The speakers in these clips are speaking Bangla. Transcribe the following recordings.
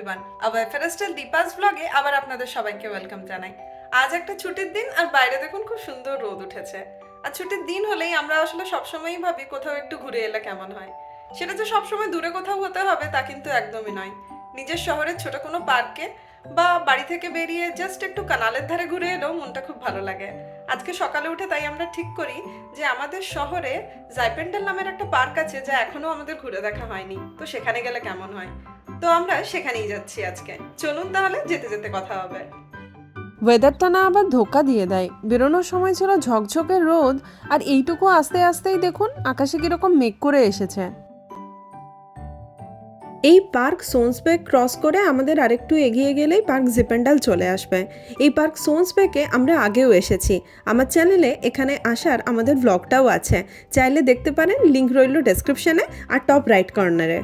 এভরিওয়ান আবার ফেরাস্টাল দীপাস ব্লগে আবার আপনাদের সবাইকে ওয়েলকাম জানাই। আজ একটা ছুটির দিন আর বাইরে দেখুন খুব সুন্দর রোদ উঠেছে। আর ছুটির দিন হলেই আমরা আসলে সবসময়ই ভাবি কোথাও একটু ঘুরে এলে কেমন হয়। সেটা যে সবসময় দূরে কোথাও হতে হবে তা কিন্তু একদমই নয়। নিজের শহরের ছোট কোনো পার্কে বা বাড়ি থেকে বেরিয়ে জাস্ট একটু কানালের ধারে ঘুরে এলেও মনটা খুব ভালো লাগে। আজকে সকালে উঠে তাই আমরা ঠিক করি যে আমাদের শহরে জাইপেন্ডাল নামের একটা পার্ক আছে যা এখনও আমাদের ঘুরে দেখা হয়নি। তো সেখানে গেলে কেমন হয়? তো আমরা সেখানেই যাচ্ছি আজকে। চলুন তাহলে যেতে যেতে কথা হবে। ওয়েদারটা না আবার ধোকা দিয়ে দেয়। বেরোনোর সময় ছিল ঝকঝকে রোদ আর এইটুকু আস্তে আস্তেই দেখুন আকাশে কীরকম মেঘ করে এসেছে। এই পার্ক সোন্সবেক ক্রস করে আমাদের আরেকটু এগিয়ে গেলেই পার্ক জিপেন্ডাল চলে আসবে। এই পার্ক সোন্সবেকে আমরা আগেও এসেছি। আমার চ্যানেলে এখানে আসার আমাদের ব্লগটাও আছে। চাইলে দেখতে পারেন লিঙ্ক রইল ডেসক্রিপশানে আর টপ রাইট কর্নারে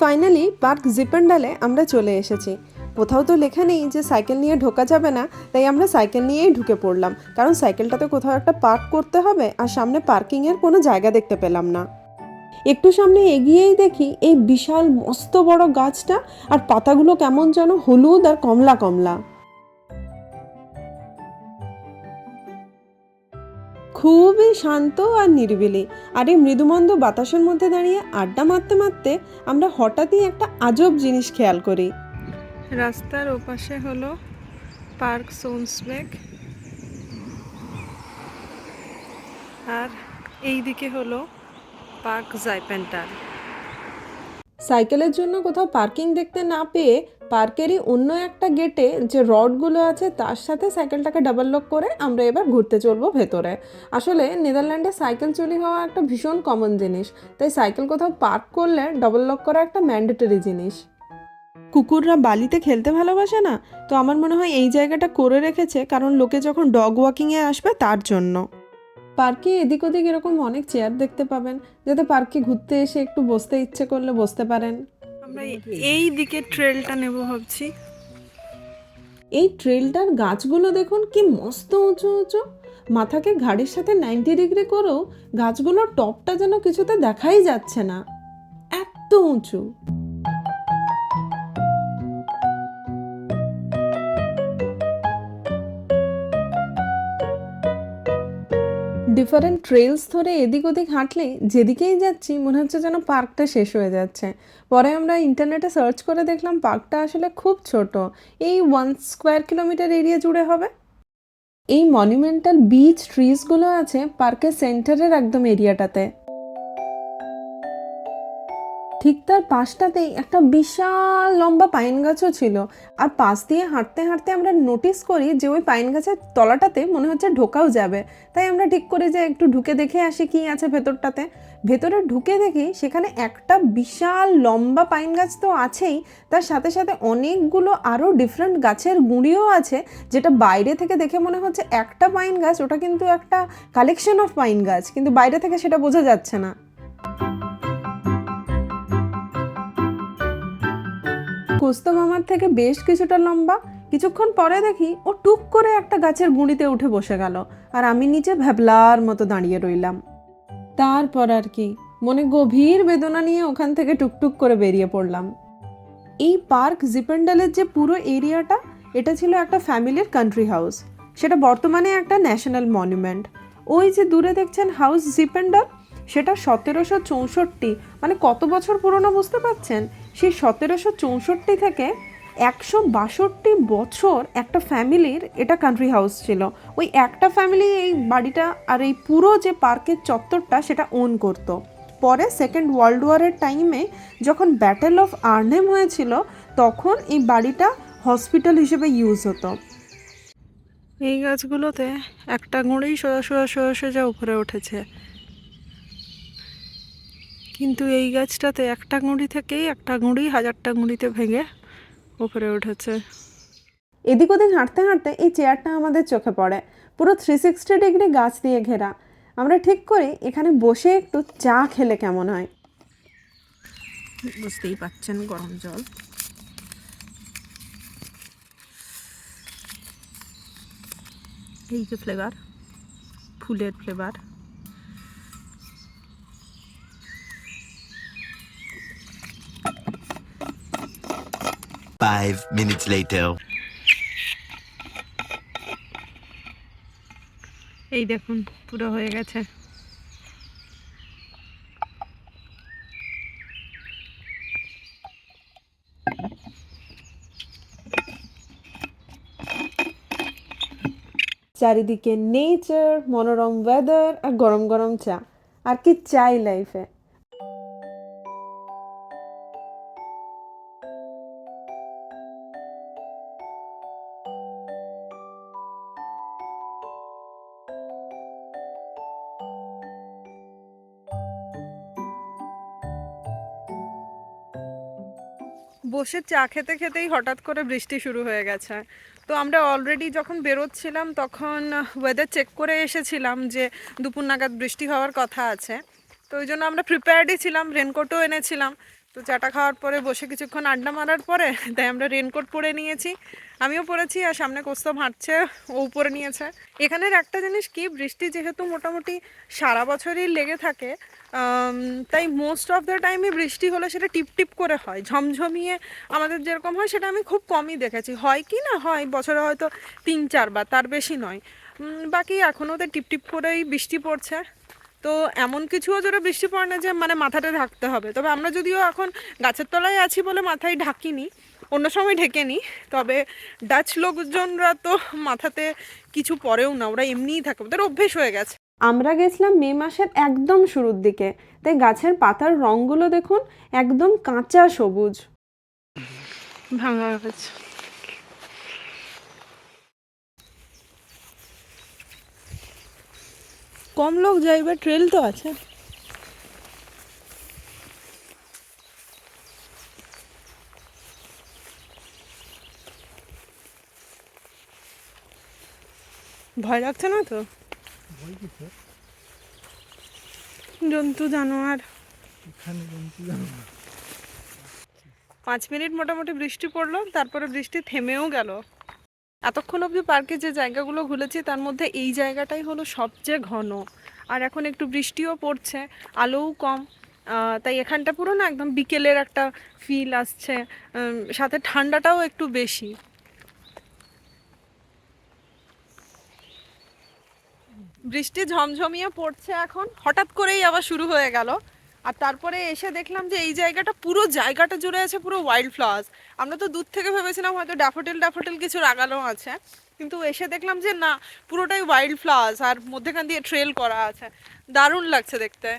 ফাইনালি পার্ক জিপেন্ডালে আমরা চলে এসেছি। কোথাও তো লেখা নেই যে সাইকেল নিয়ে ঢোকা যাবে না, তাই আমরা সাইকেল নিয়েই ঢুকে পড়লাম। কারণ সাইকেলটা তো কোথাও একটা পার্ক করতে হবে, আর সামনে পার্কিংয়ের কোনো জায়গা দেখতে পেলাম না। একটু সামনে এগিয়েই দেখি এই বিশাল মস্ত বড় গাছটা, আর পাতাগুলো কেমন যেন হলুদ আর কমলা কমলা। খুবই শান্ত আর নিরিবিলি। আর এই মৃদুমন্দ বাতাসের মধ্যে দাঁড়িয়ে আড্ডা মারতে মারতে আমরা হঠাৎই একটা আজব জিনিস খেয়াল করি। রাস্তার ওপাশে হলো পার্ক সোন্সবেক আর এই দিকে হলো পার্ক জাইপেন্টার। সাইকেলের জন্য কোথাও পার্কিং দেখতে না পেয়ে পার্কেরই অন্য একটা গেটে যে রডগুলো আছে, তার সাথে সাইকেলটাকে ডাবল লক করে আমরা এবার ঘুরতে চলবো ভেতরে। আসলে নেদারল্যান্ডে সাইকেল চুরি হওয়া একটা ভীষণ কমন জিনিস, তাই সাইকেল কোথাও পার্ক করলে ডাবল লক করা একটা ম্যান্ডেটরি জিনিস। কুকুররা বালিতে খেলতে ভালোবাসে না? তো আমার মনে হয় এই জায়গাটা করে রেখেছে, কারণ লোকে যখন ডগ ওয়াকিংয়ে আসবে তার জন্য। পার্কে এদিক ওদিক এরকম অনেক চেয়ার দেখতে পাবেন, যাতে পার্কে ঘুরতে এসে একটু বসতে ইচ্ছে করলে বসতে পারেন। আমরা এই দিকে ট্রেলটা নেব ভাবছি। এই ট্রেলটার গাছগুলো দেখুন কি মস্ত উঁচু উঁচু। মাথাকে ঘাড়ের সাথে নাইনটি ডিগ্রি করেও গাছগুলোর টপটা যেন কিছুতে দেখাই যাচ্ছে না। এত উঁচু। ডিফারেন্ট ট্রেলস ধরে এদিক ওদিক হাঁটলে যেদিকেই যাচ্ছি, মনে হচ্ছে যেন পার্কটা শেষ হয়ে যাচ্ছে। পরে আমরা ইন্টারনেটে সার্চ করে দেখলাম পার্কটা আসলে খুব ছোট। এই ওয়ান স্কোয়ার কিলোমিটার এরিয়া জুড়ে হবে। এই মনুমেন্টাল বিচ ট্রিজগুলো আছে পার্কের সেন্টারের একদম এরিয়াটাতে ঠিক তার পাশটাতেই একটা বিশাল লম্বা পাইন গাছও ছিল। আর পাশ দিয়ে হাঁটতে হাঁটতে আমরা নোটিস করি যে ওই পাইন গাছের তলাটাতে মনে হচ্ছে ঢোকাও যাবে। তাই আমরা ঠিক করি যে একটু ঢুকে দেখে আসি কি আছে ভেতরটাতে। ভেতরে ঢুকে দেখি সেখানে একটা বিশাল লম্বা পাইন গাছ তো আছেই। তার সাথে সাথে অনেকগুলো আরও ডিফারেন্ট গাছের গুঁড়িও আছে, যেটা বাইরে থেকে দেখে মনে হচ্ছে একটা পাইন গাছ, ওটা কিন্তু একটা কালেকশন অফ পাইন গাছ। কিন্তু বাইরে থেকে সেটা বোঝা যাচ্ছে না। কুস্তো মামার থেকে বেশ কিছুটা লম্বা। কিছুক্ষণ পরে দেখি ও টুক করে একটা গাছের গুঁড়িতে উঠে বসে গেল আর আমি নিচে ভ্যাবলার মতো দাঁড়িয়ে রইলাম। তারপর আর কি, মনে গভীর বেদনা নিয়ে ওখান থেকে টুকটুক করে বেরিয়ে পড়লাম। এই পার্ক জিপেন্ডালের যে পুরো এরিয়াটা, এটা ছিল একটা ফ্যামিলির কান্ট্রি হাউস সেটা বর্তমানে একটা ন্যাশনাল মনুমেন্ট ওই যে দূরে দেখছেন হাউস জিপেন্ডাল, সেটা সতেরোশো চৌষট্টি মানে কত বছর পুরনো বুঝতে পারছেন? সেই সতেরোশো চৌষট্টি থেকে একশো বাষট্টি বছর একটা ফ্যামিলির এটা কান্ট্রি হাউস ছিল। ওই একটা ফ্যামিলি এই বাড়িটা আর এই পুরো যে পার্কের চত্বরটা সেটা ওন করত। পরে সেকেন্ড ওয়ার্ল্ড ওয়ারের টাইমে যখন ব্যাটেল অফ আর্নেম হয়েছিল, তখন এই বাড়িটা হসপিটাল হিসেবে ইউজ হতো। এই গাছগুলোতে একটা গুঁড়েই সোজা সোজা সোজা সোজা উপরে উঠেছে। কিন্তু এই গাছটাতে একটা গুঁড়ি থেকেই একটা গুঁড়ি হাজারটা গুঁড়িতে ভেঙে উপরে উঠেছে। এদিক ওদিক হাঁটতে হাঁটতে এই চেয়ারটা আমাদের চোখে পড়ে। পুরো থ্রি সিক্সটি ডিগ্রি গাছ দিয়ে ঘেরা। আমরা ঠিক করি এখানে বসে একটু চা খেলে কেমন হয়। বুঝতেই পাচ্ছেন গরম জল। এই যে ফ্লেভার ফুলের ফ্লেভার Five minutes later. এই দেখুন পুরো হয়ে গেছে। চারিদিকে নেচার মনোরম ওয়েদার আর গরম গরম চা। আর কি চাই লাইফে বসে চা খেতে খেতেই হঠাৎ করে বৃষ্টি শুরু হয়ে গেছে। তো আমরা অলরেডি যখন বেরোচ্ছিলাম তখন ওয়েদার চেক করে এসেছিলাম যে দুপুর নাগাদ বৃষ্টি হওয়ার কথা আছে। তো ওই জন্য আমরা প্রিপেয়ার্ডই ছিলাম রেনকোটও এনেছিলাম। তো চাটা খাওয়ার পরে বসে কিছুক্ষণ আড্ডা মারার পরে তাই আমরা রেনকোট পরে নিয়েছি। আমিও পরেছি আর সামনে কোস্তম হাঁটছে, ও পরে নিয়েছে। এখানের একটা জিনিস কি, বৃষ্টি যেহেতু মোটামুটি সারা বছরই লেগে থাকে তাই মোস্ট অফ দ্য টাইমে বৃষ্টি হলে সেটা টিপ টিপ করে হয়, ঝমঝমিয়ে আমাদের যেরকম হয় সেটা আমি খুব কমই দেখেছি। হয় কি না হয়, বছরে হয়তো তিন চারবার তার বেশি নয়। বাকি এখনও তো টিপ টিপ করেই বৃষ্টি পড়ছে। তো এমন কিছুও জোরে বৃষ্টি পড়ে না যে মানে মাথাটা ঢাকতে হবে। তবে আমরা যদিও এখন গাছের তলায় আছি বলে মাথায় ঢাকিনি, অন্য সময় ঢেকে নিই তবে ডাচ লোকজনরা তো মাথাতে কিছু পরেও না, ওরা এমনিই থাকে, ওদের অভ্যেস হয়ে গেছে। আমরা গেছিলাম মে মাসের একদম শুরুর দিকে। তাই গাছের পাতার রঙগুলো দেখুন, একদম কাঁচা সবুজ। ভাঙা গেছে কম লোক যাইবে ট্রেল তো আছে। ভয় লাগছে না তো? জন্তু জানোয়ার। পাঁচ মিনিট মোটামুটি বৃষ্টি পড়ল তারপরে বৃষ্টি থেমেও গেল। এতক্ষণ অবধি পার্কে যে জায়গাগুলো ঘুরেছি তার মধ্যে এই জায়গাটাই হলো সবচেয়ে ঘন। আর এখন একটু বৃষ্টিও পড়ছে আলোও কম। তাই এখানটা পুরো না একদম বিকেলের একটা ফিল আসছে। সাথে ঠান্ডাটাও একটু বেশি। বৃষ্টি ঝমঝমিয়ে পড়ছে এখন। হঠাৎ করেই আবার শুরু হয়ে গেল। আর তারপরে এসে দেখলাম যে এই জায়গাটা পুরো জায়গাটা জুড়ে আছে পুরো ওয়াইল্ড ফ্লাওয়ার্স আমরা তো দূর থেকে ভেবেছিলাম হয়তো ড্যাফোটেল ড্যাফোটেল কিছু লাগানো আছে। কিন্তু এসে দেখলাম যে না, পুরোটাই ওয়াইল্ড ফ্লাওয়ার্স আর মধ্যেখান দিয়ে ট্রেল করা আছে। দারুণ লাগছে দেখতে।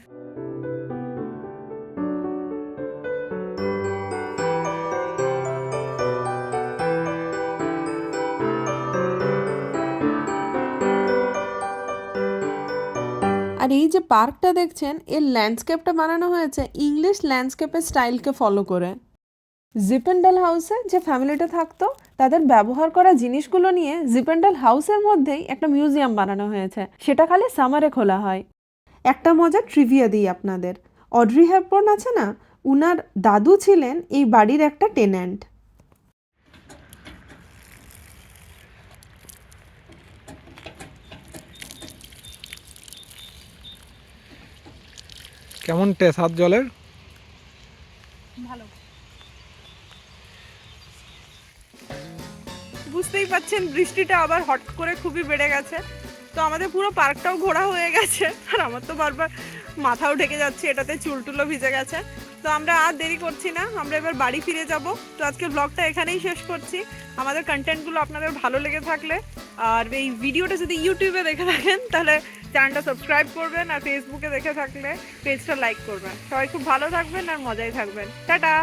আর এই যে পার্কটা দেখছেন, এর ল্যান্ডস্কেপটা বানানো হয়েছে ইংলিশ ল্যান্ডস্কেপের স্টাইলকে ফলো করে। জিপেন্ডাল হাউসে যে ফ্যামিলিটা থাকতো, তাদের ব্যবহার করা জিনিসগুলো নিয়ে জিপেন্ডাল হাউসের মধ্যেই একটা মিউজিয়াম বানানো হয়েছে। সেটা খালি সামারে খোলা হয়। একটা মজার ট্রিভিয়া দিই আপনাদের। অড্রি হ্যাপবর্ন আছে না? উনার দাদু ছিলেন এই বাড়ির একটা টেন্যান্ট কেমন হাত জলের? বুঝতেই পাচ্ছেন, বৃষ্টিটা আবার হট করে খুবই বেড়ে গেছে। তো আমাদের পুরো পার্কটাও ঘোরা হয়ে গেছে। আর আমার তো বারবার মাথাও ঢেকে যাচ্ছে, এটাতে চুলটুলো ভিজে গেছে। তো আমরা আর দেরি করছি না, আমরা এবার বাড়ি ফিরে যাব। তো আজকের ব্লগটা এখানেই শেষ করছি। আমাদের কন্টেন্টগুলো আপনাদের ভালো লেগে থাকলে আর এই ভিডিওটা যদি ইউটিউবে দেখে থাকেন, তাহলে চ্যানেলটা সাবস্ক্রাইব করবেন আর ফেসবুকে দেখে থাকলে পেজটা লাইক করবেন। সবাই খুব ভালো থাকবেন আর মজাই থাকবেন। টাটা!